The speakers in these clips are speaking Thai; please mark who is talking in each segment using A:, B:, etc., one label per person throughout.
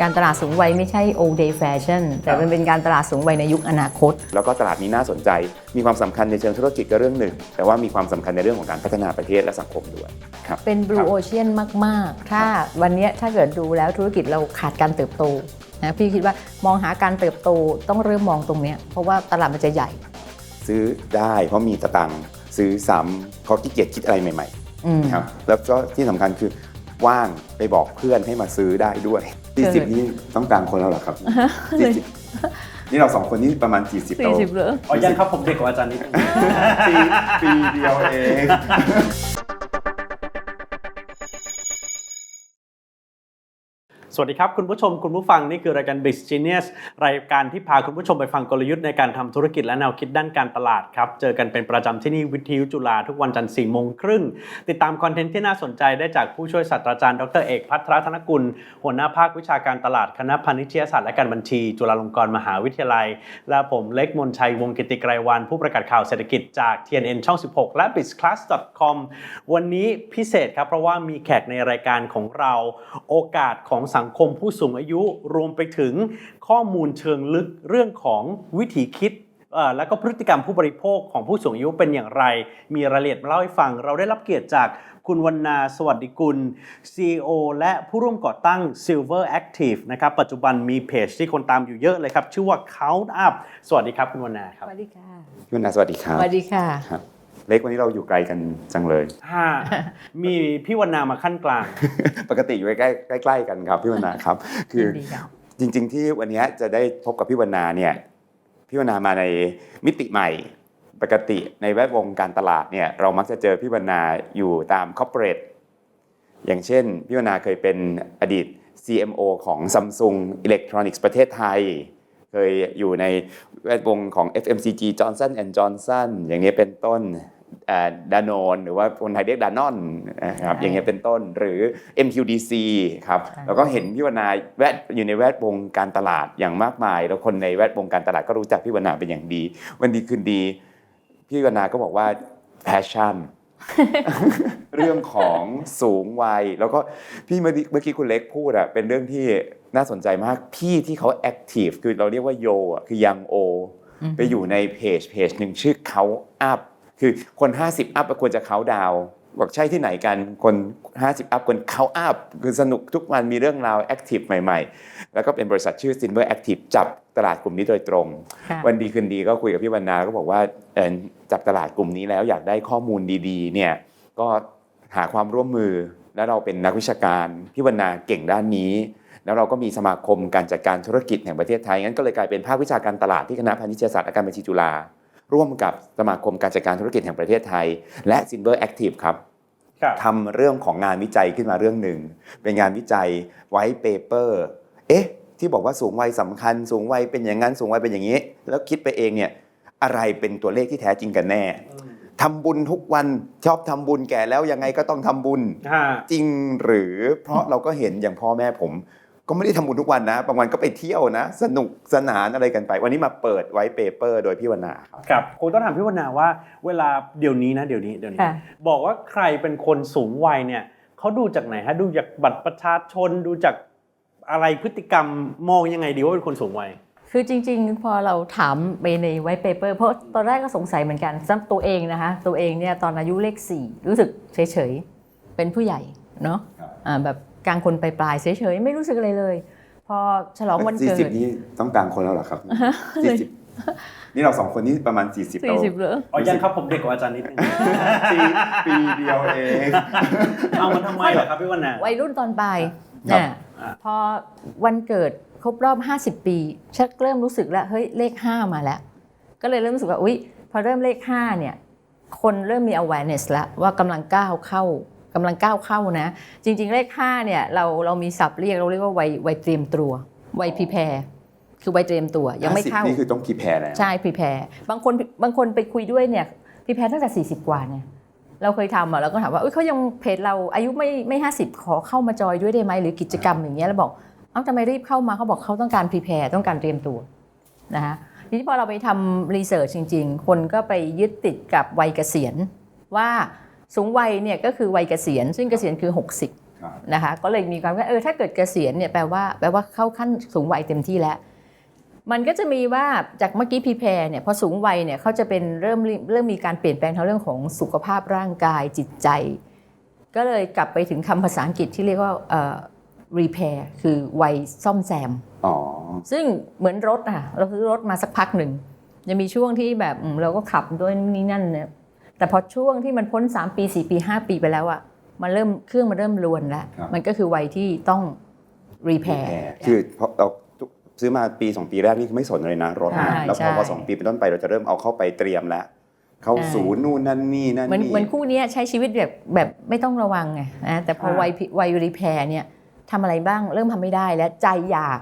A: การตลาดสูงวัยไม่ใช่ old day fashion แต่มันเป็นการตลาดสูงวัยในยุคอนาคต
B: แล้วก็ตลาดนี้น่าสนใจ มีความสำคัญในเชิงธุรกิจก็เรื่องหนึ่ง แต่ว่ามีความสำคัญในเรื่องของการพัฒนาประเทศและสังคมด้วยครับ
A: เป็น
B: ค
A: blue
B: รับ
A: ocean มาก ๆ ถ้าวันเนี้ยถ้าเกิดดูแล้วธุรกิจเราขาดการเติบโตนะพี่คิดว่ามองหาการเติบโตต้องเริ่มมองตรงเนี้ยเพราะว่าตลาดมันจะใหญ่
B: ซื้อได้เพราะมีสตังค์ซื้อซ้ำเพราะขี้เกียจคิดอะไรใหม่
A: อืม
B: ๆครับแล้วก็ที่สำคัญคือ ว่างไปบอกเพื่อนให้มาซื้อได้ด้วย
A: เกิน
B: 40นี่ต้องกลางคนแล้วเหรอครับ40นี่เราสองคนนี่ประมาณ 40
A: สี่
B: เรา
A: สิบเหรอ
C: อ๋อยังครับผมเด็กกว่าอาจารย์นิดนึง
B: ปีปีเดียวเอง
C: สวัสดีครับ คุณผู้ชมคุณผู้ฟังนี่คือรายการ b i z Genius รายการที่พาคุณผู้ชมไปฟังกลยุทธ์ในการทำธุรกิจและแนวคิดด้านการตลาดครับ เจอกันเป็นประจำที่นี่วิทยุจุฬาทุกวันจันทร์4โมงครึ่งติดตามคอนเทนต์ที่น่าสนใจได้จากผู้ช่วยศาสตราจารย์ดรเอกพัทรธนกุล หัวหน้าภาควิชาการตลาดคณะพาณิชยศาสตร์และการบัญชี จุฬาลงกรณ์มหาวิทยาลัย และผมเล็กมนชัยวงกิติไกรวัน ผู้ประกาศข่าวเศรษฐกิจจาก TNN ช่อง 16 และ bizclass.com วันนี้พิเศษครับเพราะว่ามีแขกในรายการของเราโอกาสของสังคมผู้สูงอายุรวมไปถึงข้อมูลเชิงลึกเรื่องของวิถีคิดเอ่อและก็พฤติกรรมผู้บริโภคของผู้สูงอายุเป็นอย่างไร มีรายละเอียดมาเล่าให้ฟัง เราได้รับเกียรติจากคุณวรรณาสวัสดิกุล CEO และผู้ร่วมก่อตั้ง Silver Active นะครับ ปัจจุบันมีเพจที่คนตามอยู่เยอะเลยครับ ชื่อว่า Count Up สวัสดีครับคุณวรรณาค
A: ส
C: รับ
A: วัสดีค่ะ
B: พี่วรรณาสวัสดีครั
A: ส
B: บ
A: วัสดีค่ะ
B: ครับ เล็กวันนี้เราอยู่ไกลกันจังเลย
C: ห้ามีพี่วรรณามาขั้นกลาง
B: ปกติอยู่ใกล้ๆใกล้ๆกันครับพี่วรรณาครับ คื
A: ยิ
B: อน
A: ดีค่ะ
B: จริง ๆ ที่วันนี้จะได้พบกับพี่วรรณาเนี่ยพี่วรรณามาในมิติใหม่ ปกติในแวดวงการตลาดเนี่ยเรามักจะเจอพี่วรรณาอยู่ตามคอร์เปอเรทอย่างเช่นพี่วรรณาเคยเป็นอดีต CMO ของ Samsung Electronics ประเทศไทย เคยอยู่ในแวดวงของ FMCG Johnson Johnson อย่างนี้เป็นต้นดานอนหรือว่าคนไทยเรียกดานอนนะครับ
A: ใช่
B: อย่างเงี้ยเป็นต้นหรือ MQDC ครับ
A: ใช่
B: แล้วก็เห็นพี่วรรณาแวดอยู่ในแวดวงการตลาดอย่างมากมาย แล้วคนในแวดวงการตลาดก็รู้จักพี่วรรณาเป็นอย่างดี วันดีคืนดี พี่วรรณาก็บอกว่า passion เรื่องของสูงวัย แล้วก็พี่เมื่อกี้เมื่อกี้คุณเล็กพูดอะเป็นเรื่องที่ น่าสนใจมากพี่ที่เขา active คือเราเรียกว่าโยอะคือยังโอ ไปอยู่ในเพจเพจหนึ่งชื่อเขาอัพคือคน 50 อัพควรจะเขาดาวบอกใช่ที่ไหนกันคน 50 อัพคนเขาอัพคือสนุกทุกวันมีเรื่องราวแอคทีฟใหม่ๆ แล้วก็เป็นบริษัทชื่อ Silver Active จับตลาดกลุ่มนี้โดยตรง
A: ค่ะ
B: วันดีคืนดีก็คุยกับพี่วรรณาก็บอกว่าเอ่อจับตลาดกลุ่มนี้แล้วอยากได้ข้อมูลดีๆเนี่ยก็หาความร่วมมือแล้วเราเป็นนักวิชาการพี่วรรณาเก่งด้านนี้ แล้วเราก็มีสมาคมการจัดการธุรกิจแห่งประเทศไทย งั้นก็เลยกลายเป็นภาควิชาการตลาดที่คณะพาณิชยศาสตร์และการบัญชีจุฬาร่วมกับสมาคมการจัดการธุรกิจแห่งประเทศไทย และ Silver Active ครับ
C: ครับ
B: ทำเรื่องของงานวิจัยขึ้นมาเรื่องหนึ่ง เป็นงานวิจัยไว้เปเปอร์ เอ๊ะ ที่บอกว่าสูงวัยสำคัญ สูงวัยเป็นอย่างนั้น สูงวัยเป็นอย่างนี้ แล้วคิดไปเองเนี่ย อะไรเป็นตัวเลขที่แท้จริงกันแน่ทำบุญทุกวันชอบทำบุญแก่แล้วยังไงก็ต้องทำบุญ
C: ห้า
B: จริงหรือเพราะเราก็เห็นอย่างพ่อแม่ผม ก็ไม่ได้ทำบุญทุกวันนะบางวันก็ไปเที่ยวนะ สนุกสนานอะไรกันไป วันนี้มาเปิดไว้เปเปอร์ โดยพี่วรรณาครับ
C: ครับคงต้องถามพี่วรรณาว่า เวลาเดี๋ยวนี้นะเดี๋ยวนี้เดี๋ยวนี้
A: ค่ะ
C: บอกว่าใครเป็นคนสูงวัยเนี่ยเขาดูจากไหนฮะดูจากบัตรประชาชนดูจากอะไรพฤติกรรมมองยังไงดีว่าเป็นคนสูงวัย
A: คือจริงๆ พอเราถามไปในไว t ์เปเปอร์เพราะตอนแรกก็สงสัยเหมือนกันสำหรับตัวเองนะคะ ตัวเองเนี่ยตอนอายุเลข4รู้สึกเฉยๆ เป็นผู้ใหญ่เนาะ
B: ครับ
A: อ่าแบบ กลางคนปลายๆเฉยๆไม่รู้สึกอะไรเลย พอฉลองวัน
B: สี่
A: เกิ
B: สิบ
A: ด
B: นี่ต้องกลางคนแล้วเหรอครับสี่สิบนี่เราสองคนนี่ประมาณ 40เรา
A: 40เหรอ
C: อ๋อยังครับผมเด็กกว่าอาจารย์นิดนึง
B: ปีปีเดียวเอง
C: เอามันทำไมเหรอครับพี่วรรณา
A: วัยรุ่นตอนปลาย
B: ครับ
A: น่ะ
C: อะ
A: พอวันเกิดครบรอบ 50 ปี ชักเริ่มรู้สึกแล้วเฮ้ยเลข 5 มาแล้ว ก็เลยเริ่มรู้สึกว่าอุ๊ยพอเริ่มเลข 5 เนี่ย คนเริ่มมี awareness แล้วว่ากำลังก้าวเข้า กำลังก้าวเข้านะ จริง ๆ เลข5เนี่ยเราเรามีศัพท์เรียกเราเรียกว่าวัยวัยเตรียมตัววัย prepare คือวัยเตรียมตัวยังไม่เข้า
B: 50นี่คือต้องกี่แพรแล้ว
A: ใช่ prepare บางคนบางคนไปคุยด้วยเนี่ย prepare ตั้งแต่ 40 กว่าเนี่ยเราเคยทำอะเราก็ถามว่าเอ้ยเขายังเพจเราอายุไม่ไม่ห้าสิบขอเข้ามาจอยด้วยได้ไหมหรือกิจกรรมอย่างเงี้ยแล้วบอกเอ้าทำไมรีบเข้ามาเขาบอกเขาต้องการ prepare ต้องการเตรียมตัวนะคะทีนี้พอเราไปทำรีเสิร์ชจริง ๆ คนก็ไปยึดติดกับวัยเกษียณว่า สูงวัยเนี่ยก็คือวัยเกษียณ ซึ่งเกษียณคือ 60
B: ครับ
A: นะคะก็เลยมีความว่าเออถ้าเกิดเกษียณเนี่ยแปลว่าแปลว่าเข้าขั้นสูงวัยเต็มที่แล้ว มันก็จะมีว่าจากเมื่อกี้พีแพรเนี่ยพอสูงวัยเนี่ยเขาจะเป็นเริ่มเริ่มมีการเปลี่ยนแปลงทางเรื่องของสุขภาพร่างกายจิตใจ ก็เลยกลับไปถึงคำภาษาอังกฤษที่เรียกว่าเอ่อ repair คือวัยซ่อมแซม
B: อ๋อ
A: ซึ่งเหมือนรถอะเราซื้อรถมาสักพักหนึ่งจะมีช่วงที่แบบอืมเราก็ขับด้วยนู่นนี่นั่นเนี่ย แต่พอช่วงที่มันพ้น 3 ปี 4 ปี 5 ปีไปแล้วอะมันเริ่มเครื่องมันเริ่มรวนแล้ว
B: ครับ
A: มันก็คือวัยที่ต้อง repair
B: คือเพราะเราซื้อมาปีสองปีแรกนี่คือไม่สนเลยนะรถ
A: ใช่
B: นะแล้วพอ
A: ใช่
B: พอสองปีเป็นต้นไปเราจะเริ่มเอาเข้าไปเตรียมแล้ว เข้า
A: ใช่
B: ศูนย์นู่นนั่นนี่นั่น
A: เหมือน
B: นี่
A: เหมือนคู่เนี้ยใช้ชีวิตแบบแบบไม่ต้องระวังไงนะแต่พอ
B: อ่า
A: วัยวัย repair เนี่ยทำอะไรบ้างเริ่มทำไม่ได้แล้วใจอยาก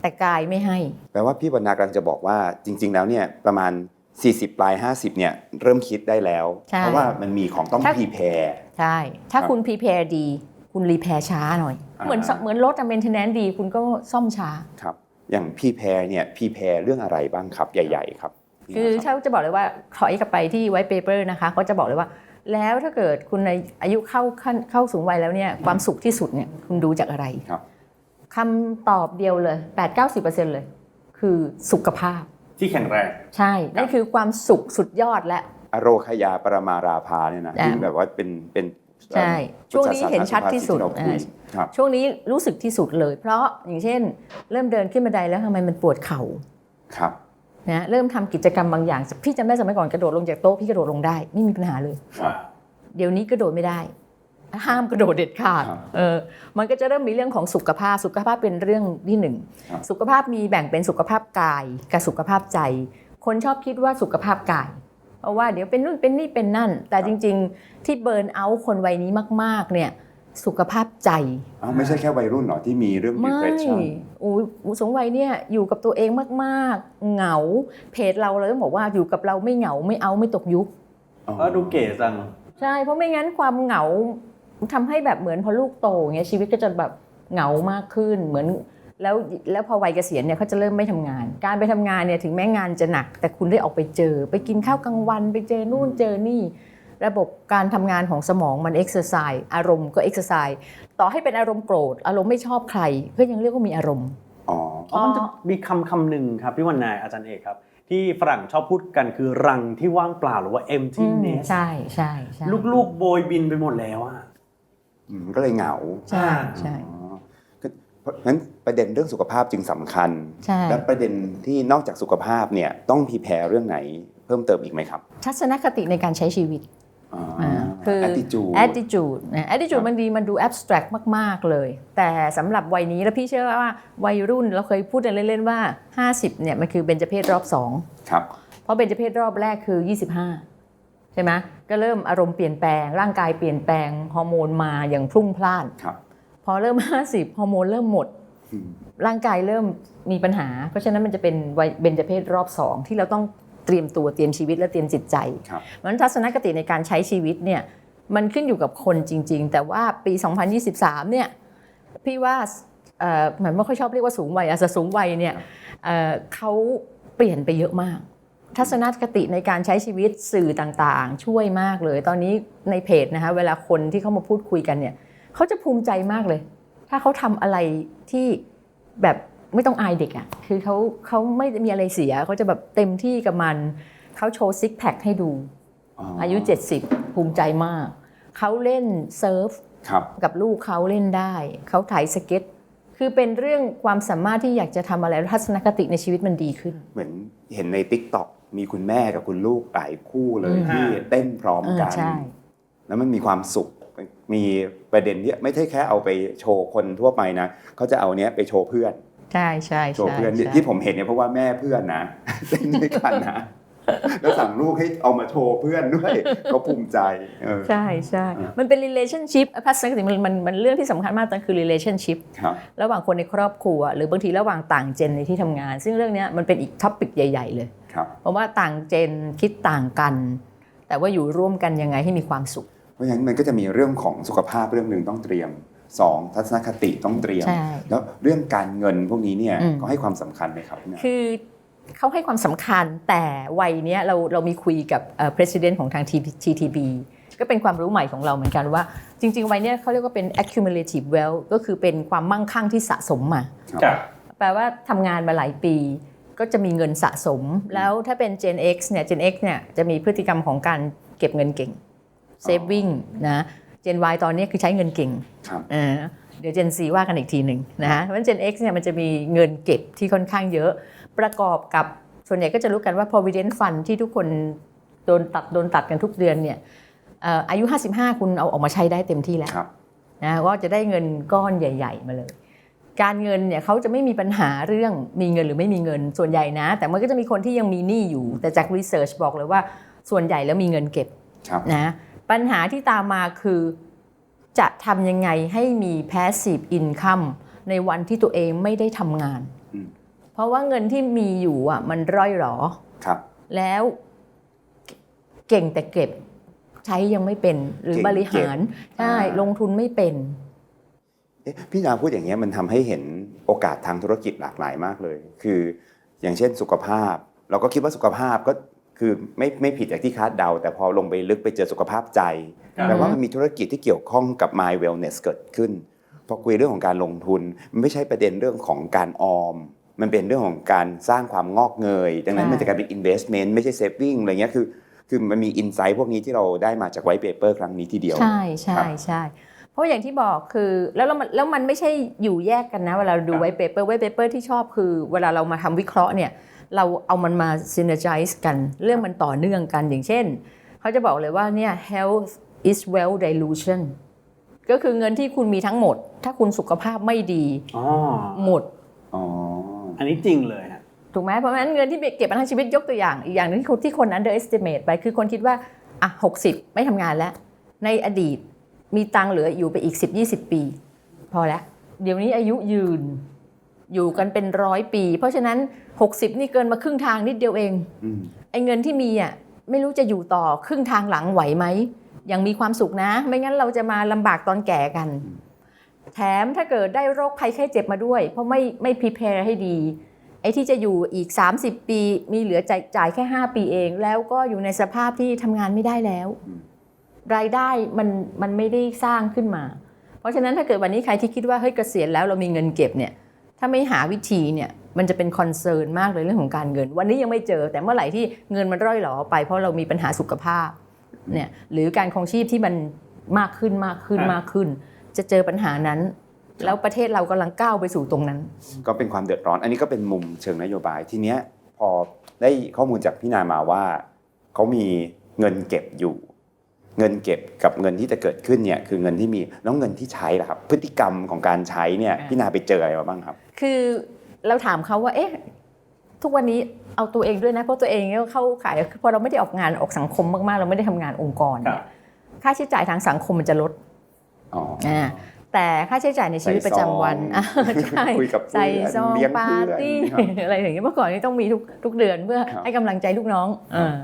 A: แต่กายไม่ให้
B: แปลว่าพี่วรรณากำลังจะบอกว่าจริง ๆ แล้วเนี่ยประมาณ 40 ปลาย 50 เนี่ยเริ่มคิดได้แล้ว
A: ใช่
B: เพราะว่ามันมีของต้อง
A: ถ้า
B: พรีแพร์
A: ใช่ ถ้า
B: ครับ
A: คุณ prepare ดี คุณ repair ช้าหน่อย
B: อ่า
A: เหมือนเหมือนรถอะ maintenance ดี คุณก็ซ่อมช้า
B: ครับ อย่างพรีแพร์เนี่ยพรีแพร์เรื่องอะไรบ้างครับ ใหญ่ ๆ ครับ
A: คือ
B: พี่
A: ถ้าจะบอกเลยว่าถอยกลับไปที่ white paper นะคะเขาจะบอกเลยว่า แล้วถ้าเกิดคุณในอายุเข้าขั้นเข้าสูงวัยแล้วเนี่ยความสุขที่สุดเนี่ยคุณดูจากอะไร
B: ครับ
A: คำตอบเดียวเลย 8-90%เลย คือสุขภาพ
C: ที่แข็งแรง
A: ใช่นั่นคือความสุขสุดยอดและ
B: อโรคยาปรมาราภาเนี่ยนะ
A: อ่า
B: ที่แบบว่าเป็นเป็น
A: ใช่
B: พุทธ
A: ช่วงนี้เห็นชัดที่สุด
B: ศาสนาที่เราคุยครับ
A: ช่วงนี้รู้สึกที่สุดเลย เพราะอย่างเช่น เริ่มเดินขึ้นบันไดแล้วทำไมมันปวดเข่า
B: ครับ
A: นะเริ่มทำกิจกรรมบางอย่าง พี่จำได้สมัยก่อนกระโดดลงจากโต๊ะพี่กระโดดลงได้ไม่มีปัญหาเลย
B: ครับ
A: เดี๋ยวนี้กระโดดไม่ได้ ห้ามกระโดดเด็ดขาด
B: ครับ
A: เออมันก็จะเริ่มมีเรื่องของสุขภาพ สุขภาพเป็นเรื่องที่หนึ่ง
B: ครับ
A: สุขภาพมีแบ่งเป็นสุขภาพกายกับสุขภาพใจ คนชอบคิดว่าสุขภาพกาย เพราะว่าเดี๋ยวเป็นนู่นเป็นนี่เป็นนั่น แต่จริง ๆ ที่เบิร์นเอาท์คนวัยนี้มาก ๆ เนี่ยสุขภาพใจ
B: อ้าวไม่ใช่แค่วัยรุ่นเหรอที่มีเรื่อง
A: ไม่
B: depression
A: อู้อู้สูงวัยเนี่ยอยู่กับตัวเองมากๆ เหงา เพจเราเลยต้องบอกว่าอยู่กับเราไม่เหงาไม่เอาไม่ตกยุค
B: อ๋อ
C: ก็ดูเก๋จัง
A: ใช่ เพราะไม่งั้นความเหงา ทำให้แบบเหมือนพอลูกโตเงี้ยชีวิตก็จะแบบเหงามากขึ้นเหมือนแล้วแล้วพอวัยเกษียณเนี่ยเขาจะเริ่มไม่ทำงาน การไปทำงานเนี่ยถึงแม้งานจะหนัก แต่คุณได้ออกไปเจอ ไปกินข้าวกลางวันไปเจอนู่นเจอนี่ ระบบการทำงานของสมองมันเอ็กซ์ไซส์อารมณ์ก็เอ็กซ์ไซส์ต่อให้เป็นอารมณ์โกรธอารมณ์ไม่ชอบใครก็ยังเรียกว่ามีอารมณ์
B: อ๋อ
C: อ๋อมันจะมีคำคำหนึ่งครับพี่วันนายอาจารย์เอกครับที่ฝรั่งชอบพูดกันคือรังที่ว่างเปล่าหรือว่า emptiness
A: ใช่ใช่ใช่
C: ลูกๆโบยบินไปหมดแล้วอะ
B: อืม ก็เลยเหงา
A: ใช่ใช่
B: อ๋อก็เพราะฉะนั้นประเด็นเรื่องสุขภาพจึงสำคัญ
A: ใช่
B: และประเด็นที่นอกจากสุขภาพเนี่ยต้องพีแพรเรื่องไหนเพิ่มเติมอีกไหมครับ
A: ทัศนคติในการใช้ชีวิต
B: อ๋อ
A: อ่าคือ
B: attitude
A: attitude นะ attitude
B: ครับ
A: มันดีมันดู abstract มาก ๆ เลย แต่สำหรับวัยนี้แล้วพี่เชื่อว่าวัยรุ่นเราเคยพูดกันเล่น ๆ ว่า 50เนี่ยมันคือเบญจเพศรอบ
B: ครับ
A: 2เพราะเบญจเพศรอบแรกคือ 25 ใช่ไหมก็เริ่มอารมณ์เปลี่ยนแปลง ร่างกายเปลี่ยนแปลงฮอร์โมนมาอย่างพรุ่งพล่าน
B: ครับ
A: พอเริ่ม 50ฮอร์โมนเริ่มหมด
B: อืม
A: ร่างกายเริ่มมีปัญหา เพราะฉะนั้นมันจะเป็นวัยเบญจเพศรอบ2ที่เราต้องเตรียมตัวเตรียมชีวิตและเตรียมจิตใจ
B: ครับ
A: มันทัศนคติในการใช้ชีวิตเนี่ยมันขึ้นอยู่กับคนจริง ๆ แต่ว่าปี 2023 เนี่ยพี่ว่าเอ่อเหมือนไม่ค่อยชอบเรียกว่าสูงวัยอาจจะสูงวัยเนี่ยเอ่อเขาเปลี่ยนไปเยอะมาก ทัศนคติในการใช้ชีวิตสื่อต่างๆ ช่วยมากเลย ตอนนี้ในเพจนะคะเวลาคนที่เข้ามาพูดคุยกันเนี่ยเขาจะภูมิใจมากเลย ถ้าเขาทำอะไรที่แบบไม่ต้องอายเด็กอะ่ะคือเขาเขาไม่มีอะไรเสียเขาจะแบบเต็มที่กับมันเขาโชว์ซิกแพคให้ดูอายุ 70 ภูมิใจมาก เขาเล่นเซิร์ฟ
B: ครับ
A: กับลูกเขาเล่นได้ เขาถ่ายสเก็ต คือเป็นเรื่องความสามารถที่อยากจะทำอะไรแล้วทัศนคติในชีวิตมันดีขึ้น
B: เหมือนเห็นใน t ิ k t o k มีคุณแม่กับคุณลูกหลายคู่เลย
A: อืม
B: ที่เต้นพร้อมกัน
A: เออใช่
B: แล้วมันมีความสุข มีประเด็นที่ไม่ใช่แค่เอาไปโชว์คนทั่วไปนะเขาจะเอาเนี้ยไปโชว์เพื่อน
A: ใช่ใช่
B: โชว์
A: ใช่
B: เพื่อน
A: ใช่
B: ที่ผมเห็นเนี่ยเพราะว่าแม่เพื่อนนะ เต้นด้วยกันนะ แล้วสั่งลูกให้เอามาโชว์เพื่อนด้วยเขาภูมิใจเออ
A: ใช่ใช่
B: อ่ามั
A: มันเป็น relationship ทัศนคติมันมันมันเรื่องที่สำคัญมากนั่นคือ relationship
B: ครับ
A: ระหว่างคนในครอบครัว หรือบางทีระหว่างต่างเจนในที่ทำงาน ซึ่งเรื่องเนี้ยมันเป็นอีกท็อปิกใหญ่ ๆ เลย
B: ครับ
A: เพราะว่าต่างเจนคิดต่างกัน แต่ว่าอยู่ร่วมกันยังไงให้มีความสุข
B: เพราะฉะนั้นมันก็จะมีเรื่องของสุขภาพเรื่องหนึ่งต้องเตรียมสองทัศนคติต้องเตรียม
A: ใช่
B: แล้วเรื่องการเงินพวกนี้เนี่ย
A: อืม
B: ก็ให้ความสำคัญไหมครับเนี่ย
A: คือ เขาให้ความสำคัญแต่วัยเนี้ยเราเรามีคุยกับเอ่อ president ของทาง TTB ก็เป็นความรู้ใหม่ของเราเหมือนกันว่า จริง ๆ วัยเนี้ยเขาเรียกว่าเป็น accumulative wealth ก็คือเป็นความมั่งคั่งที่สะสมมา
C: ครับ
A: แปลว่าทำงานมาหลายปีก็จะมีเงินสะสม แล้วถ้าเป็น Gen X เนี่ย Gen X เนี่ยจะมีพฤติกรรมของการเก็บเงินเก่ง saving นะ Gen Y ตอนนี้คือใช้เงินเก่ง
B: ครับ
A: เออเดี๋ยว Gen Z ว่ากันอีกทีหนึ่งนะฮะเพราะฉะนั้น Gen X เนี่ยมันจะมีเงินเก็บที่ค่อนข้างเยอะ ประกอบกับส่วนใหญ่ก็จะรู้กันว่า provident fund ที่ทุกคนโดนตัดโดนตัดกันทุกเดือนเนี่ยเอ่ออายุ 55 คุณเอาออกมาใช้ได้เต็มที่แล้ว
B: ครับ
A: นะก็จะได้เงินก้อนใหญ่ ๆ มาเลย การเงินเนี่ยเขาจะไม่มีปัญหาเรื่องมีเงินหรือไม่มีเงินส่วนใหญ่นะ แต่มันก็จะมีคนที่ยังมีหนี้อยู่ แต่จากรีเสิร์ชบอกเลยว่าส่วนใหญ่แล้วมีเงินเก็บ
B: ครับ
A: นะปัญหาที่ตามมาคือจะทำยังไงให้มี passive income ในวันที่ตัวเองไม่ได้ทำงาน
B: อืม
A: เพ ราะว่าเงินที่มีอยู่อะ มันร่อยหรอ
B: ครับ
A: แล้วเก่งแต่เก็บใช้ยังไม่เป็น หรือ
B: เก่ง
A: บริหาร
B: เก็บ
A: ใช่
B: อ่า
A: ลงทุนไม่เป็น
B: เอ๊ะพี่นาพูดอย่างเงี้ยมันทำให้เห็นโอกาสทางธุรกิจหลากหลายมากเลย คืออย่างเช่นสุขภาพ เราก็คิดว่าสุขภาพก็คือไม่ไม่ผิดจากที่คาดเดา แต่พอลงไปลึกไปเจอสุขภาพใจ
C: ครับ
B: แปลว่ามันมีธุรกิจที่เกี่ยวข้องกับ My Wellness เกิดขึ้น พอคุยเรื่องของการลงทุนมันไม่ใช่ประเด็นเรื่องของการออม มันเป็นเรื่องของการสร้างความงอกเงย ดังนั้น
A: ใช่
B: มันจะกลายเป็น investment ไม่ใช่ saving อะไรเงี้ยคือ คือมันมี insight พวกนี้ที่เราได้มาจากไวท์เปเปอร์ครั้งนี้ทีเดียว
A: ใช่ใช่
B: ครับ
A: ใช่เพราะอย่างที่บอกคือแล้วแล้วมันแล้วมันไม่ใช่อยู่แยกกันนะ เวลาเราดู
C: ครับ
A: ไวท์เปเปอร์ไวท์เปเปอร์ที่ชอบคือ เวลาเรามาทำวิเคราะห์เนี่ยเราเอามันมา synergize กันเรื่องมันต่อเนื่องกันอย่างเช่น เขาจะบอกเลยว่าเนี่ย health is wealth dilution ก็คือเงินที่คุณมีทั้งหมด ถ้าคุณสุขภาพไม่ดี
C: อ๋อ
A: หมด
B: อ๋อ
C: อันนี้จริงเลยฮะ
A: ถูกไหมเพราะฉะนั้นเงินที่เก็บมาทั้งชีวิตยกตัวอย่าง อีกอย่างหนึงที่คนที่คน underestimate ไปคือคนคิดว่าอะ60ไม่ทำงานแล้ว ในอดีตมีตังค์เหลืออยู่ไปอีก 10-20 ปี พอแล้วเดี๋ยวนี้อายุยืนอยู่กันเป็นร้อยปี เพราะฉะนั้น 60 นี่เกินมาครึ่งทางนิดเดียวเอง
B: อืม
A: ไอ้เงินที่มีอะไม่รู้จะอยู่ต่อครึ่งทางหลังไหวไหมยังมีความสุขนะ ไม่งั้นเราจะมาลำบากตอนแก่กัน แถมถ้าเกิดได้โรคภัยไข้เจ็บมาด้วย เพราะไม่ไม่พ r e p a r e ให้ดี ไอ้ที่จะอยู่อีก 30 ปี มีเหลือจ่ายจ่ายแค่ 5 ปีเอง แล้วก็อยู่ในสภาพที่ทำงานไม่ได้แล้ว
B: อืม
A: รายได้มันมันไม่ได้สร้างขึ้นมา เพราะฉะนั้นถ้าเกิดวันนี้ใครที่คิดว่าเฮ้ยเกษียณแล้วเรามีเงินเก็บเนี่ยถ้าไม่หาวิธีเนี่ยมันจะเป็นคอนเซิร์นมากเลยเรื่องของการเงิน วันนี้ยังไม่เจอ แต่เมื่อไหร่ที่เงินมันร่อยหรอไป เพราะเรามีปัญหาสุขภาพเนี่ยหรือการครองชีพที่มันมากขึ้นมากขึ้น
C: ครับ
A: มากขึ้น จะเจอปัญหานั้น แล้วประเทศเรากำลังก้าวไปสู่ตรงนั้น
B: ก็เป็นความเดือดร้อน อันนี้ก็เป็นมุมเชิงนโยบายทีเนี้ยพอได้ข้อมูลจากพี่นามาว่าเขามีเงินเก็บอยู่ เงินเก็บกับเงินที่จะเกิดขึ้นเนี่ยคือเงินที่มีแล้วเงินที่ใช้ล่ะครับ พฤติกรรมของการใช้เนี่ย
A: อ่า
B: พี่นาไปเจออะไรมาบ้างครับ
A: คือเราถามเขาว่าเอ๊ะทุกวันนี้เอาตัวเองด้วยนะเพราะตัวเองก็เข้าขายพอเราไม่ได้ออกงานออกสังคมมากๆ เราไม่ได้ทำงานองค์กร
C: ครับ
A: เนี่ยค่าใช้จ่ายทางสังคมมันจะลด
B: อ๋อ
A: อ่าแต่ค่าใช้จ่ายในชีวิตประจำวัน
B: ใส่ซอง
A: อ่าใช่
B: คุยกับเพื่อน
A: ใส่ซอง
B: เลี้ยง
A: ปา
B: เพื่อน
A: ร์ตี้
B: ครับ
A: อะไรอย่างเงี้ยเมื่อก่อนนี่ต้องมีทุกทุกเดือนเพื่อ
B: ครับ
A: ให้กำลังใจลูกน้อง
B: ครับ
A: เออ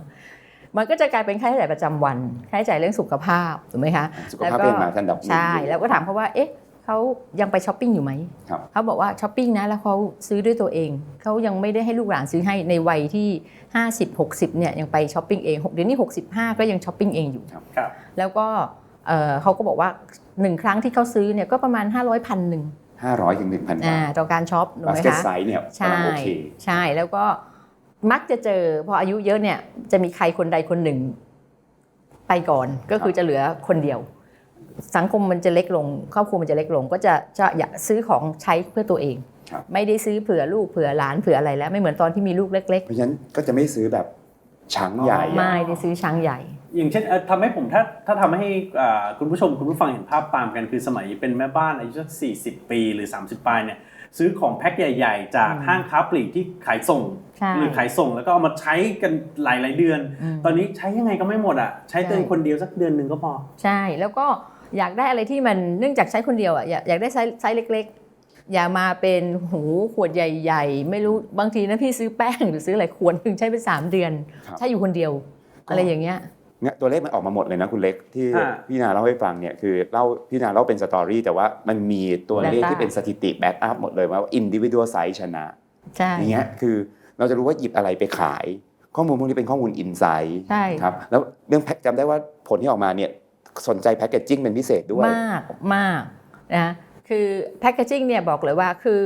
A: มันก็จะกลายเป็นค่าใช้จ่ายประจำวัน ค่าใช้จ่ายเรื่องสุขภาพถูกไหมคะ
B: สุขภาพเป็นมาทันดับหนึ่ง
A: ใช่
B: อยู่
A: แล้วก็ถามเขาว่าเอ๊ะเขายังไปช้อปปิ้งอยู่ไหม
B: ครับ
A: เขาบอกว่าช้อปปิ้งนะแล้วเขาซื้อด้วยตัวเองเขายังไม่ได้ให้ลูกหลานซื้อให้ในวัยที่ 50 60เนี่ยยังไปช้อปปิ้งเองเดี๋ยวนี้65 ก็ยังช้อปปิ้งเองอยู่
C: ครับ
A: แล้วก็ เอ่อเขาก็บอกว่าหนึ่งครั้งที่เขาซื้อเนี่ยก็ประมาณ 500พันหนึ่ง
B: ห้าร้อยถึงหนึ่งพันบา
A: อ่า
B: ท
A: ต่อการช็อปถูก
B: บา
A: ไห
B: ส
A: ม
B: เก็ต
A: คะ
B: ไซส์เนี่ย
A: ใช่
B: กำลังโอเค
A: ใช่แล้วก็มักจะเจอพออายุเยอะเนี่ยจะมีใครคนใดคนหนึ่งไปก่อนก็คือจะเหลือคนเดียว สังคมมันจะเล็กลง ครอบครัวมันจะเล็กลง ก็จะจะอยากซื้อของใช้เพื่อตัวเอง
B: ครับ
A: ไม่ได้ซื้อเผื่อลูกเผื่อหลานเผื่ออะไรแล้ว ไม่เหมือนตอนที่มีลูกเล็ก
B: เพราะฉะนั้นก็จะไม่ซื้อแบบช้างใหญ่
A: ๆไม่ได้ซื้อช้างใหญ่
C: อย่างเช่นเอ่อทำให้ผมถ้าถ้าทำให้อ่าคุณผู้ชมคุณผู้ฟังเห็นภาพตามกันคือสมัยเป็นแม่บ้านอายุสักสี่สิบปีหรือ 30ปลายเนี่ยซื้อของแพ็คใหญ่ ๆ จาก
A: อืม
C: ห้างค้าปลีกที่ขายส่ง
A: ใช่
C: หรือขายส่งแล้วก็เอามาใช้กันหลายๆเดือน
A: ม
C: ตอนนี้ใช้ยังไงก็ไม่หมดอะใช้ตัวเอง
A: ใช่
C: คนเดียวสักเดือนหนึ่งก็พอ
A: ใช่แล้วก็อยากได้อะไรที่มันเนื่องจากใช้คนเดียวอะอยากอยากได้ไซส์ไซส์เล็กๆอย่ามาเป็นหูขวดใหญ่ๆ ไม่รู้บางทีนะพี่ซื้อแป้งหรือซื้ออะไรขวดหนึ่งใช้ไปสามเดือน
B: ครับ
A: ใช้อยู่คนเดียว อะไรอย่างเงี้ย
B: เนี่ยตัวเลขมันออกมาหมดเลยนะคุณเล็กที่
C: อ่า
B: พี่นาเล่าให้ฟังเนี่ยคือเล่าพี่นาเล่าเป็นสตอรี่แต่ว่ามันมีตัวเลข
A: Data
B: ที่เป็นสถิติแบ็กอัพหมดเลยว่าอินดิวิ u a l ไซส์ชนะ
A: ใช่
B: อย่างเงี้ยคือเราจะรู้ว่าหยิบอะไรไปขาย ข้อมูลพวกนี้เป็นข้อมูลอินไซต์
A: ใช่
B: ครับแล้วเรื่องแพ็คจำได้ว่าผลที่ออกมาเนี่ยสนใจแพคเกจจิ้งเป็นพิเศษด้วย
A: มากมากนะคือแพคเกจิ้งเนี่ยบอกเลยว่าคือ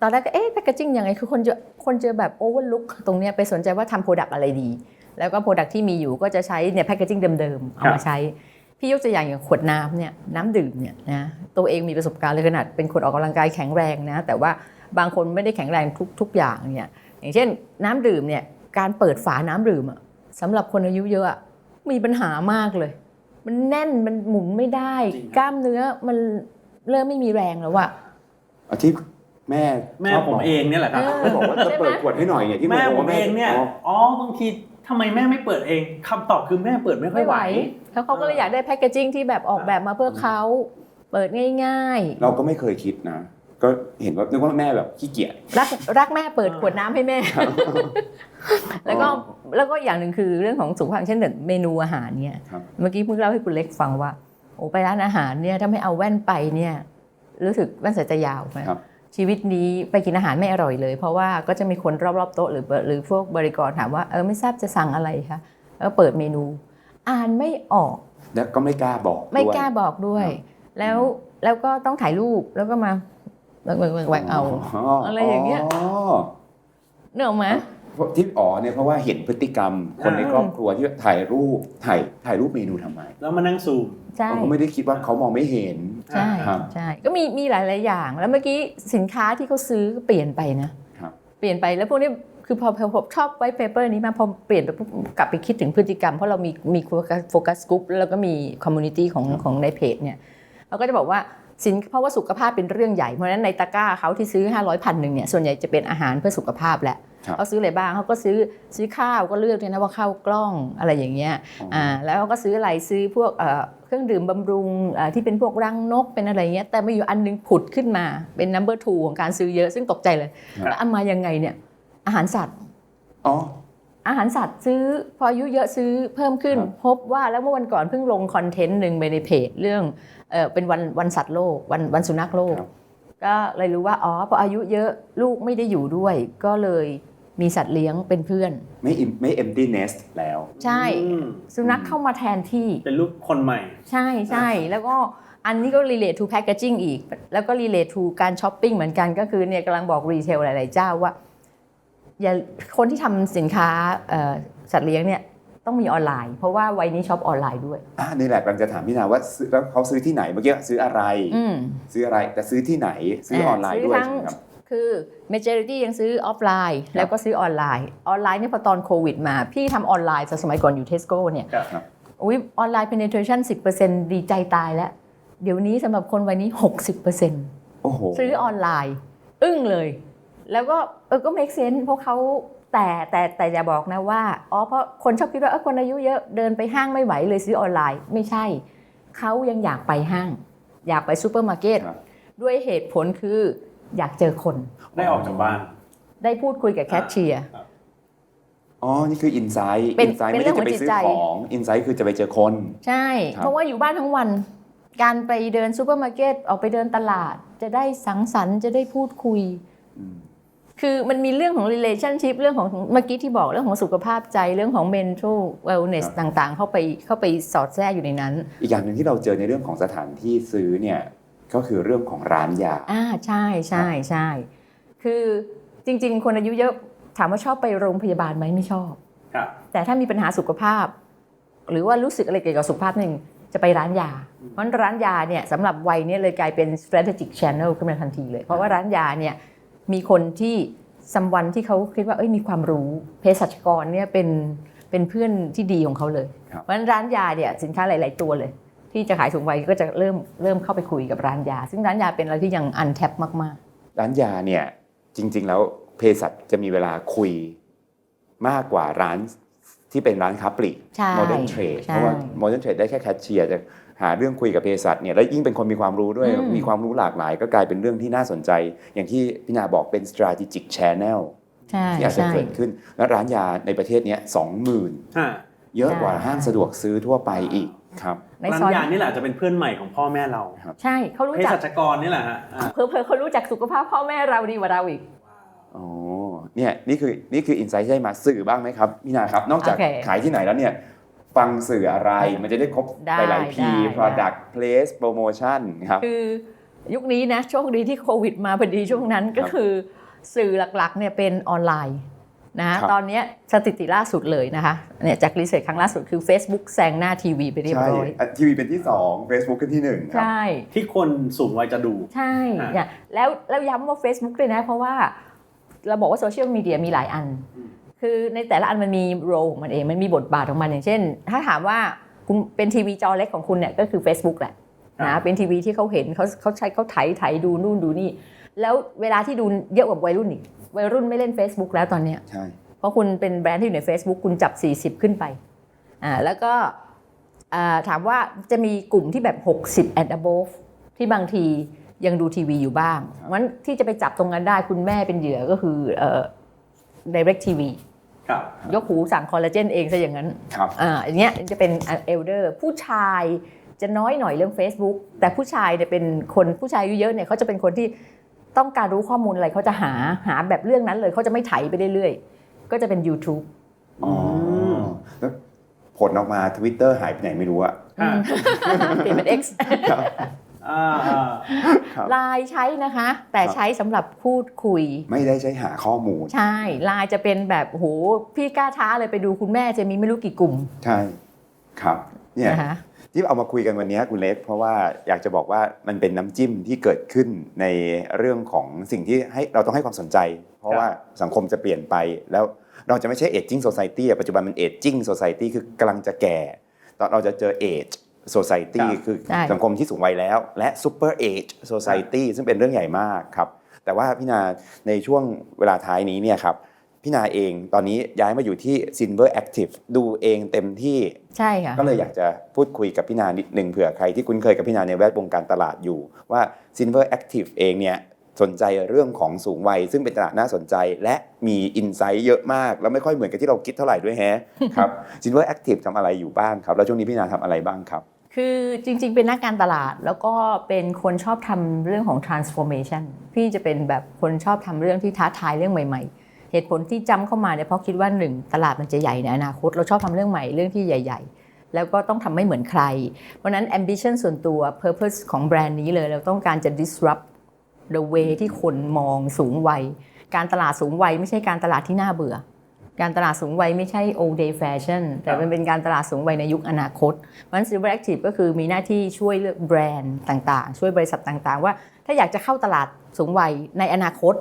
A: ตอนแรกก็เอ๊ะแพคเกจิ้งยังไงคือคนจะคนจะแบบโอเวอร์ลุกตรงเนี้ยไปสนใจว่าทำโปรดักต์อะไรดี แล้วก็โปรดักต์ที่มีอยู่ก็จะใช้เนี่ยแพคเกจิ้งเดิมๆ เอา
C: ครั
A: มา
C: บ
A: ใช้ พี่ยกตัวอย่างอย่างขวดน้ำเนี่ยน้ำดื่มเนี่ยนะตัวเองมีประสบการณ์เลยขนาดเป็นคนออกกำลังกายแข็งแรงนะแต่ว่าบางคนไม่ได้แข็งแรงทุกทุกอย่างเนี่ยอย่างเช่น น้ำดื่มเนี่ยการเปิดฝาน้ำดื่มอะสำหรับคนอายุเยอะอะมีปัญหามากเลย มันแน่นมันหมุนไม่ได้
C: จริงครับ
A: กล้ามเนื้อมันเริ่มไม่มีแรงแล้วอะ
B: เอาที่แม่
C: แม่
B: ชอบ
C: ผม
B: บก
C: เองเนี่ยแหละครับ
A: เออ
B: เขาบอกว่าจะเปิดขวดให้หน่อยเนี่ยที่
C: แม่
B: บ
C: ผ
B: อก
C: ม
B: ว่า
C: เองเนี่ย
B: อ๋อ
C: อ๋อบางที ทำไมแม่ไม่เปิดเองคำตอบคือแม่เปิดไม่ค่อยไหว
A: แล้วเขาก็เลยอยากได้แพคเกจิ้งที่แบบออกแบบมาเพื่อเขาเปิดง่าย
B: เราก็ไม่เคยคิดนะ ก็เห็นว่านึกว่าแม่แบบขี้เกียจ
A: ๆรักรักแม่เปิดขวดน้ำให้แม่ แล้วก็แล้วก็อย่างหนึ่งคือเรื่องของสุขภาพเช่นแบบเมนูอาหารเนี่ย
B: ครับ
A: เมื่อกี้เพิ่งเล่าให้คุณเล็กฟังว่าโอ้ไปร้านอาหารเนี่ยถ้าไม่เอาแว่นไปเนี่ยรู้สึกแว่นสายตายาวไหม
B: ครับ
A: ชีวิตนี้ไปกินอาหารไม่อร่อยเลย เพราะว่าก็จะมีคนรอบๆโต๊ะหรือหรือพวกบริกรถามว่าเออไม่ทราบจะสั่งอะไรคะแล้วก็เปิดเมนู อ่านไม่ออก
B: แล้วก็ไม่กล้าบอก
A: ไม่
B: ด้วย
A: กล้าบอกด้วย แล้วแล้วก็ต้องถ่ายรูปแล้วก็มาแหวกแหวกแหวกแหวกเอาอะไรอย่างเงี้ยเนกออกไหม
B: เพราะ ที่อ๋อเนี่ยเพราะว่าเห็นพฤติกรรม คนใน
A: อ่า
B: ครอบครัวที่ถ่ายรูปถ่ายถ่ายรูปเมนูทำไม
C: แล้วมานั่งซูม
A: ใช่
B: เขาก็ไม่ได้คิดว่าเขามองไม่เห็น
A: ใช่
B: ครับ
A: ใช่ก็มีมีหลายๆอย่าง แล้วเมื่อกี้สินค้าที่เขาซื้อก็เปลี่ยนไปนะครับเปลี่ยนไปแล้วพวกนี้คือพอพอพอชอบไวท์เปเปอร์นี้มาพอเปลี่ยนไปปุ๊บกลับไปคิดถึงพฤติกรรม เพราะเรามีมีโฟกัสโฟกัสกลุ่มแล้วก็มีคอมมูนิตี้ของของในเพจเนี่ยเราก็จะบอกว่า สินเพราะว่าสุขภาพเป็นเรื่องใหญ่ เพราะฉะนั้นในตะกร้าเขาที่ซื้อ 500พันหนึ่งเนี่ยส่วนใหญ่จะเป็นอาหารเพื่อสุขภาพแหละ
B: ครับ
A: เขาซื้ออะไรบ้างเขาก็ซื้อซื้อข้าวก็เลือกเลยนะว่าข้าวกล้องอะไรอย่างเงี้ยอ่าแล้วก็ซื้ออะไรซื้อพวกเอ่อเครื่องดื่มบำรุงเอ่อที่เป็นพวกรังนกเป็นอะไรเงี้ยแต่มาอยู่อันนึงผุดขึ้นมาเป็น number two ของการซื้อเยอะซึ่งตกใจเลย
B: ครับ
A: แล้วเอามายังไงเนี่ยอาหารสัตว์
B: อ๋อ
A: อาหารสัตว์ซื้อพออายุเยอะซื้อเพิ่มขึ้น
B: ครับ
A: พบว่าแล้วเมื่อวันก่อนเพิ่งลงคอนเทนต์หนึ่งไปในเพจเรื่องเออเป็นวันวันสัตว์โลกวันวันสุนัขโลก
B: ครับ
A: ก็เลยรู้ว่าอ๋อพออายุเยอะลูกไม่ได้อยู่ด้วย ก็เลยมีสัตว์เลี้ยงเป็นเพื่อน
B: ไม่อิ่มไม่ empty nest แล้ว
A: ใช่
C: อืม
A: สุนัขเข้ามาแทนที่
C: เป็นลูกคนใหม่
A: ใช่ใช่แล้วก็อันนี้ก็ relate to packaging อีก แล้วก็ relate to การช้อปปิ้งเหมือนกันก็คือเนี่ยกำลังบอกรีเทลหลาย ๆ เจ้าว่า อย่าคนที่ทำสินค้าเอ่อสัตว์เลี้ยงเนี่ยต้องมีออนไลน์ เพราะว่าวัยนี้ช็อปออนไลน์ด้วย
B: อ่านี่แหละกำลังจะถามพี่นาว่าซื้อแล้วเขาซื้อที่ไหนเมื่อกี้ซื้ออะไร
A: อืม
B: ซื้ออะไรแต่ซื้อที่ไหนซื้อออนไลน์ด้วย
A: ซื้อทั้ง
B: ใช่ไหมครับ
A: คือ majority ยังซื้อออฟไลน์ แล้วก็ซื้อออนไลน์ออนไลน์เนี่ยพอตอนโควิดมา พี่ทำออนไลน์สมัยก่อนอยู่เทสโก้เนี่ย
C: ครับ
A: อุ้ยออนไลน์ penetration 10%ดีใจตายแล้ว เดี๋ยวนี้สำหรับคนวัยนี้ 60%
B: โอ้โห
A: ซื้อออนไลน์ อึ้งเลย แล้วก็เออก็ make sense เพราะเขาแต่แต่แต่อย่าบอกนะว่าอ๋อเพราะคนชอบคิดว่าเออคนอายุเยอะเดินไปห้างไม่ไหวเลยซื้อออนไลน์ ไม่ใช่ เขายังอยากไปห้าง อยากไปซูเปอร์มาร์เก็ต
B: ครับ
A: ด้วยเหตุผลคืออยากเจอคน
C: ได้ออกจากบ้าน
A: ได้พูดคุยกับแคชเชียร์
B: อ๋อ นี่คืออินไซต์
A: เป็น
B: อินไซต์
A: เป็น
B: ไม่
A: เรื่
B: ได้
A: อง
B: จะไป
A: ของจิต
B: ซื้อ
A: ใจ
B: ของอินไซต์คือจะไปเจอคน
A: ใช่
B: ครับ
A: เพราะว่าอยู่บ้านทั้งวัน การไปเดินซูเปอร์มาร์เก็ตออกไปเดินตลาด จะได้สังสรรค์จะได้พูดคุย
B: อืม
A: คือมันมีเรื่องของ relationship เรื่องของเมื่อกี้ที่บอกเรื่องของสุขภาพใจเรื่องของ mental wellness ต่างๆ เข้าไปเข้าไปสอดแทรกอยู่ในนั้น
B: อีกอย่างหนึ่งที่เราเจอในเรื่องของสถานที่ซื้อเนี่ยก็คือเรื่องของร้านยา
A: อ่าใช่ใช่ใช่คือจริง ๆ คนอายุเยอะถามว่าชอบไปโรงพยาบาลไหมไม่ชอบ
C: ครับ
A: แต่ถ้ามีปัญหาสุขภาพ หรือว่ารู้สึกอะไรเกี่ยวกับสุขภาพหนึ่งจะไปร้านยา เพราะฉะนั้นร้านยาเนี่ยสำหรับวัยเนี้เลยกลายเป็น strategic channel ขึ้นมาทันทีเลย เพราะว่าร้านยาเนี่ย มีคนที่สัมวันที่เขาคิดว่าเอ้ยมีความรู้เภสัชกรเนี่ยเป็นเป็นเพื่อนที่ดีของเขาเลย
B: ครับ
A: เพราะฉะนั้นร้านยาเนี่ยสินค้าหลาย ๆ ตัวเลย ที่จะขายสูงวัยก็จะเริ่มเริ่มเข้าไปคุยกับร้านยา ซึ่งร้านยาเป็นอะไรที่ยังอันแทบมาก
B: ร้านยาเนี่ยจริง ๆ แล้วเภสัชจะมีเวลาคุยมากกว่าร้านที่เป็นร้านค้าปลีก
A: ๆใช่
B: modern trade
A: ใช่
B: เพราะว่า modern trade ได้แค่แคชเชียร์จะ หาเรื่องคุยกับเภสัชเนี่ยแล้วยิ่งเป็นคนมีความรู้ด้วย
A: อืม
B: มีความรู้หลากหลาย ก็กลายเป็นเรื่องที่น่าสนใจ อย่างที่พี่นาบอกเป็น strategic channel
A: ใช่
B: ที่อาจจะ
A: ใช่
B: เกิดขึ้น แล้วร้านยาในประเทศเนี้ยสองหมื่น
C: ฮะ
B: เยอะกว่า
A: ใช่
B: ห้างสะดวกซื้อทั่วไปอีกครับ
A: ใน
C: ร้าน
A: ซอย
C: ยานี่แหละจะเป็นเพื่อนใหม่ของพ่อแม่เรา
A: ใช่เขารู้
C: เภ
A: จัก
C: สัชกรนี่แหละฮะอ่า
A: เพอเพอๆเขารู้จักสุขภาพพ่อแม่เราดีกว่าเราอีก
B: อ๋อเนี่ยนี่คือนี่คืออินไซต์ที่ได้มาสื่อบ้างไหมครับพี่นาครับ นอกจาก
A: โอเค
B: ขายที่ไหนแล้วเนี่ย ฟังสื่ออะไร มันจะได้ครบ
A: ได้
B: หลายๆ P
A: ได้
B: product place promotion ครับ
A: คือยุคนี้นะโชคดีที่โควิดมาพอดีช่วงนั้นก็
B: ครับ
A: คือสื่อหลักๆเนี่ยเป็นออนไลน์นะครับ ตอนเนี้ยสถิติล่าสุดเลยนะคะเนี่ยจากรีเสิร์ชครั้งล่าสุดคือ Facebook แซงหน้าทีวีไปเรียบ
B: ใช่
A: ร้อย
B: อะทีวีเป็นที่ 2 Facebook เป็นที่ 1 ครับ
A: ใช่
C: ที่คนสูงวัยจะดู
A: ใช่
C: อ่า
A: เนี่ยแล้วแล้วย้ำว่า Facebook ด้วยนะ เพราะว่าเราบอกว่าโซเชียลมีเดียมีหลายอัน คือในแต่ละอันมันมีโรของมันเองมันมีบทบาทของมันอย่างเช่น ถ้าถามว่าคุณเป็นทีวีจอเล็กของคุณเนี่ยก็คือ Facebook แหละนะเป็นทีวีที่เขาเห็นเขาเขาใช้เขาไถไถดูนู่นดูนี่ แล้วเวลาที่ดูเยอะกว่าวัยรุ่นอีกวัยรุ่นไม่เล่น Facebook แล้วตอนเนี้ย
B: ใช่
A: เพราะคุณเป็นแบรนด์ที่อยู่ใน Facebook คุณจับ 40 ขึ้นไปอ่าแล้วก็อ่าถามว่าจะมีกลุ่มที่แบบ 60 and above ที่บางทียังดูทีวีอยู่บ้างงั้นที่จะไปจับตรงนั้นได้คุณแม่เป็นเหยื่อก็คือเอ่อ direct TV
C: ครับ
A: ยกหูสั่งคอลลาเจนเองซะอย่างนั้น
B: ครับ
A: อ่าอย่างเงี้ยจะเป็นเอลเดอร์ผู้ชายจะน้อยหน่อยเรื่อง Facebook แต่ผู้ชายเนี่ยเป็นคนผู้ชายอายุเยอะเนี่ยเขาจะเป็นคนที่ต้องการรู้ข้อมูลอะไรเขาจะหาหาแบบเรื่องนั้นเลยเขาจะไม่ไถไปเรื่อยๆก็จะเป็น YouTube
B: อ๋อแล้วผลออกมา Twitter หายไปไหนไม่รู้อะ
C: อ่า
A: เปลี่ยนเป็น X
C: อ่าอ่า
B: ครับ
A: ไลน์ใช้นะคะ แต่ใช้สำหรับพูดคุย
B: ไม่ได้ใช้หาข้อมูล
A: ใช่ไลน์จะเป็นแบบโหพี่กล้าท้าเลยไปดูคุณแม่จะมีไม่รู้กี่กลุ่ม
B: ใช่ครับเนี่ย
A: นะคะ
B: ที่เอามาคุยกันวันนี้คุณเล็ก เพราะว่าอยากจะบอกว่ามันเป็นน้ำจิ้มที่เกิดขึ้นในเรื่องของสิ่งที่ให้เราต้องให้ความสนใจ เพราะว่าสังคมจะเปลี่ยนไปแล้วเราจะไม่ใช่ aging society อะปัจจุบันมัน aging society คือกำลังจะแก่ตอนเราจะเจอ age society
C: ครับ
B: คือ
A: ใช่
B: สังคมที่สูงวัยแล้ว และ super age society ซึ่งเป็นเรื่องใหญ่มากครับ แต่ว่าพี่นาในช่วงเวลาท้ายนี้เนี่ยครับพี่นาเองตอนนี้ย้ายมาอยู่ที่ Silver Active ดูเองเต็มที่
A: ใช่ค่ะ
B: ก็เลยอยากจะพูดคุยกับพี่นานิดหนึ่งเผื่อใครที่คุ้นเคยกับพี่นาในแวดวงการตลาดอยู่ ว่า Silver Active เองเนี่ยสนใจเรื่องของสูงวัย ซึ่งเป็นตลาดน่าสนใจและมีอินไซต์เยอะมาก แล้วไม่ค่อยเหมือนกับที่เราคิดเท่าไหร่ด้วยแฮะครับ Silver Active ทำอะไรอยู่บ้างครับ แล้วช่วงนี้พี่นาทำอะไรบ้างครับ
A: คือจริงๆ เป็นนักการตลาด แล้วก็เป็นคนชอบทำเรื่องของ transformation พี่จะเป็นแบบคนชอบทำเรื่องที่ท้าทายเรื่องใหม่ ๆ เหตุผลที่จำเข้ามาเนี่ยเพราะคิดว่าหนึ่งตลาดมันจะใหญ่ในอนาคต เราชอบทำเรื่องใหม่เรื่องที่ใหญ่ ๆแล้วก็ต้องทำไม่เหมือนใคร เพราะนั้น ambition ส่วนตัว purpose ของแบรนด์นี้เลย เราต้องการจะ disrupt the way ที่คนมองสูงวัย การตลาดสูงวัยไม่ใช่การตลาดที่น่าเบื่อ การตลาดสูงวัยไม่ใช่ all day fashion แต่มันเป็นการตลาดสูงวัยในยุคอนาคตมัน Silver Active ก็คือมีหน้าที่ช่วยเลือกแบรนด์ต่างๆ ช่วยบริษัทต่างๆ ว่าถ้าอยากจะเข้าตลาดสูงวัยในอนาคต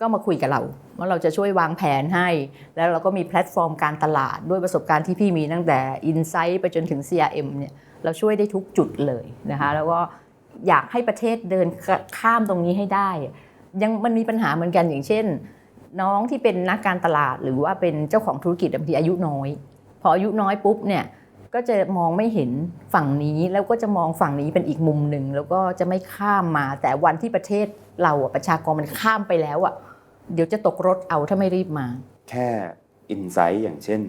A: ก็มาคุยกับเราว่าเราจะช่วยวางแผนให้ แล้วเราก็มีแพลตฟอร์มการตลาดด้วยประสบการณ์ที่พี่มีตั้งแต่ Insight ไปจนถึง CRM เนี่ยเราช่วยได้ทุกจุดเลยนะคะแล้วก็อยากให้ประเทศเดินข้ามตรงนี้ให้ได้ ยังมันมีปัญหาเหมือนกันอย่างเช่น น้องที่เป็นนักการตลาดหรือว่าเป็นเจ้าของธุรกิจบางทีอายุน้อย พออายุน้อยปุ๊บเนี่ยก็จะมองไม่เห็นฝั่งนี้แล้วก็จะมองฝั่งนี้เป็นอีกมุมหนึ่งแล้วก็จะไม่ข้ามมา แต่วันที่ประเทศเราอะประชากรมันข้ามไปแล้วอะเดี๋ยวจะตกรถเอาถ้าไม่รีบมา
B: แค่อินไซต์อย่างเช่น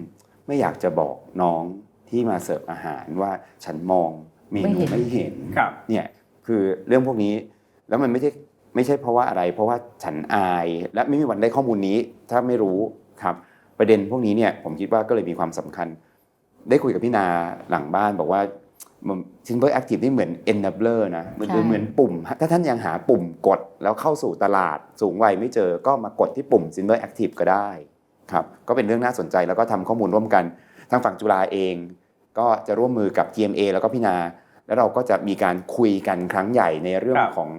B: ไม่อยากจะบอกน้องที่มาเสิร์ฟอาหารว่าฉันมองเม
A: ไม่
B: นู
A: เห็น
B: ไม่เห็น
C: ครับ
B: เนี่ยคือเรื่องพวกนี้แล้วมันไม่ใช่ ไม่ใช่เพราะว่าอะไร เพราะว่าฉันอาย และไม่มีวันได้ข้อมูลนี้ ถ้าไม่รู้ครับประเด็นพวกนี้เนี่ยผมคิดว่าก็เลยมีความสำคัญ ได้คุยกับพี่นาหลังบ้านบอกว่า Simple Active นี่เหมือน enabler นะเหมือน
A: ใช่
B: เหมือนปุ่ม ถ้าท่านยังหาปุ่มกดแล้วเข้าสู่ตลาดสูงวัยไม่เจอก็มากดที่ปุ่ม Simple Active ก็ได้ครับก็เป็นเรื่องน่าสนใจแล้วก็ทำข้อมูลร่วมกัน ทางฝั่งจุฬาเอง ก็จะร่วมมือกับ TMA แล้วก็พี่นา แล้วเราก็จะมีการคุยกันครั้งใหญ่ในเรื่อง
C: ครับ
B: ของ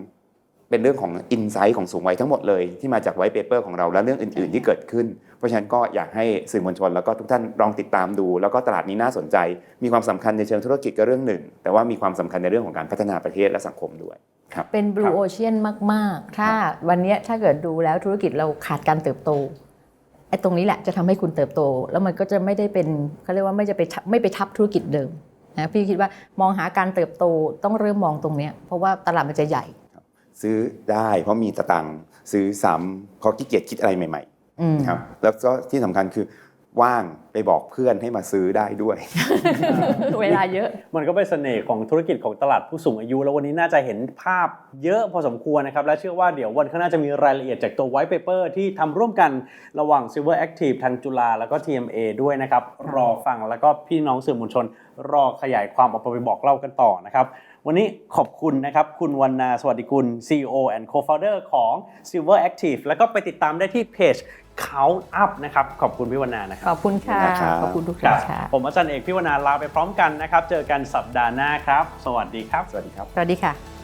B: เป็นเรื่องของอินไซต์ของสูงวัยทั้งหมดเลยที่มาจากไวท์เปเปอร์ของเราและเรื่องอื่น ๆ ที่เกิดขึ้น เพราะฉะนั้นก็อยากให้สื่อมวลชน แล้วก็ทุกท่านลองติดตามดู แล้วก็ตลาดนี้น่าสนใจ มีความสำคัญในเชิงธุรกิจก็เรื่องหนึ่ง แต่ว่ามีความสำคัญในเรื่องของการพัฒนาประเทศและสังคมด้วยครับ
A: เป็น
C: ครับ
A: blue ocean มาก ๆ ถ้าวันเนี้ยถ้าเกิดดูแล้วธุรกิจเราขาดการเติบโตไอ้ตรงนี้แหละจะทำให้คุณเติบโต แล้วมันก็จะไม่ได้เป็นเขาเรียกว่าไม่จะไปทับไม่ไปทับธุรกิจเดิมนะพี่คิดว่ามองหาการเติบโตต้องเริ่มมองตรงเนี้ยเพราะว่าตลาดมันจะใหญ่
B: ซื้อได้เพราะมีสตังค์ซื้อซ้ำเพราะขี้เกียจคิดอะไรใหม่ๆ
A: อืม
B: ครับแล้วก็ที่สำคัญคือว่างไปบอกเพื่อนให้มาซื้อได้ด้วย
A: เวลาเยอะ
C: มันก็เป็นเสน่ห์ของธุรกิจของตลาดผู้สูงอายุ แล้ววันนี้น่าจะเห็นภาพเยอะพอสมควรนะครับ และเชื่อว่าเดี๋ยววันข้างหน้าจะมีรายละเอียดจากตัว white paper ที่ทำร่วมกันระหว่าง Silver Active ทางจุฬาแล้วก็ TMA ด้วยนะครับ
A: ค่ะ
C: รอฟังแล้วก็พี่น้องสื่อมวลชน รอขยายความเอาไปบอกเล่ากันต่อนะครับ วันนี้ขอบคุณนะครับ คุณวันนาสวัสดิกุล CEO and Co-founder ของ Silver Active แล้วก็ไปติดตามได้ที่เพจ Count Up นะครับ ขอบคุณพี่วันนานะครับ
A: ขอบคุณค่ะ
B: ขอบคุณนะครับ
A: ขอบคุณทุก
C: ครั
A: ท่าน
C: บ
A: ค่ะ
C: ผมอาจารย์เอกพี่วนาลาไปพร้อมกันนะครับ เจอกันสัปดาห์หน้าครับ สวัสดีครับ
B: สวัสดีครับ
A: สวัสดีค่ะ